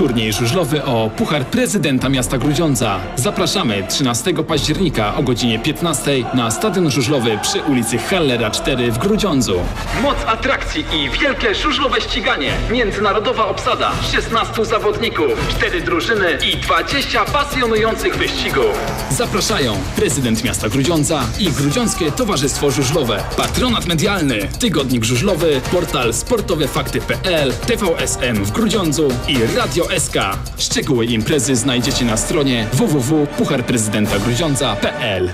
Turniej żużlowy o Puchar Prezydenta Miasta Grudziądza. Zapraszamy 13 października o godzinie 15 na Stadion Żużlowy przy ulicy Hellera 4 w Grudziądzu. Moc atrakcji i wielkie żużlowe ściganie. Międzynarodowa obsada, 16 zawodników, 4 drużyny i 20 pasjonujących wyścigów. Zapraszają prezydent miasta Grudziądza i Grudziąckie Towarzystwo Żużlowe. Patronat medialny, Tygodnik Żużlowy, portal sportowefakty.pl, TVSM w Grudziądzu i Radio SK. Szczegóły imprezy znajdziecie na stronie www.pucharprezydentagrudziądza.pl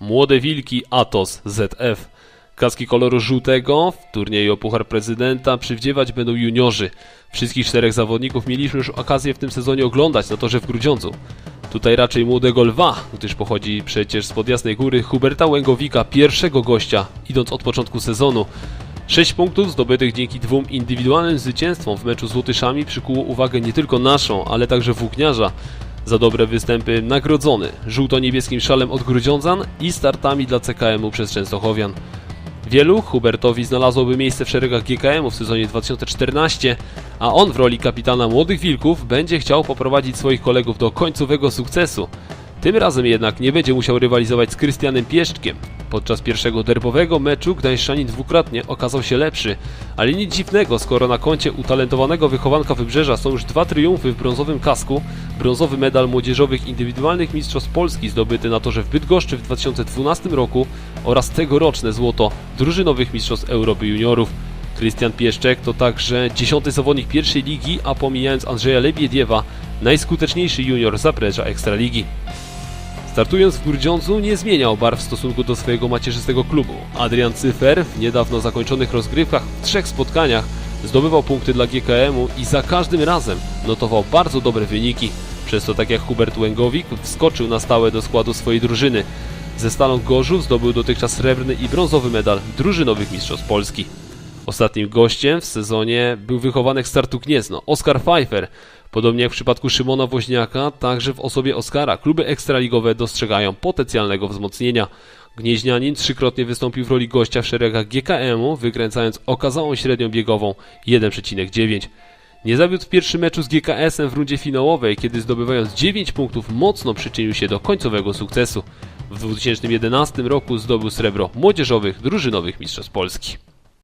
Młode Wilki Atos ZF. Kaski koloru żółtego w turnieju o Puchar Prezydenta przywdziewać będą juniorzy. Wszystkich czterech zawodników mieliśmy już okazję w tym sezonie oglądać na torze w Grudziądzu. Tutaj raczej młodego lwa, gdyż pochodzi przecież z Jasnej Góry Huberta Łęgowika, pierwszego gościa, idąc od początku sezonu. Sześć punktów zdobytych dzięki dwóm indywidualnym zwycięstwom w meczu z Łotyszami przykuło uwagę nie tylko naszą, ale także włókniarza. Za dobre występy nagrodzony żółto-niebieskim szalem od Grudziądzan i startami dla CKM-u przez Częstochowian. Wielu Hubertowi znalazłoby miejsce w szeregach GKM-u w sezonie 2014, a on w roli kapitana Młodych Wilków będzie chciał poprowadzić swoich kolegów do końcowego sukcesu. Tym razem jednak nie będzie musiał rywalizować z Krystianem Pieszczkiem. Podczas pierwszego derbowego meczu Gdańszczanin dwukrotnie okazał się lepszy, ale nic dziwnego, skoro na koncie utalentowanego wychowanka Wybrzeża są już dwa triumfy w brązowym kasku, brązowy medal młodzieżowych indywidualnych mistrzostw Polski zdobyty na torze w Bydgoszczy w 2012 roku oraz tegoroczne złoto drużynowych mistrzostw Europy juniorów. Krystian Pieszczek to także dziesiąty zawodnik pierwszej ligi, a pomijając Andrzeja Lebiediewa, najskuteczniejszy junior zaplecza Ekstraligi. Startując w Grudziądzu nie zmieniał barw w stosunku do swojego macierzystego klubu. Adrian Cyfer w niedawno zakończonych rozgrywkach w trzech spotkaniach zdobywał punkty dla GKM-u i za każdym razem notował bardzo dobre wyniki. Przez to tak jak Hubert Łęgowik wskoczył na stałe do składu swojej drużyny. Ze Stalą Gorzów zdobył dotychczas srebrny i brązowy medal drużynowych mistrzostw Polski. Ostatnim gościem w sezonie był wychowanek startu Gniezno, Oskar Pfeiffer. Podobnie jak w przypadku Szymona Woźniaka, także w osobie Oskara kluby ekstraligowe dostrzegają potencjalnego wzmocnienia. Gnieźnianin trzykrotnie wystąpił w roli gościa w szeregach GKM-u, wykręcając okazałą średnią biegową 1,9. Nie zawiódł w pierwszym meczu z GKS-em w rundzie finałowej, kiedy zdobywając 9 punktów mocno przyczynił się do końcowego sukcesu. W 2011 roku zdobył srebro młodzieżowych drużynowych mistrzostw Polski.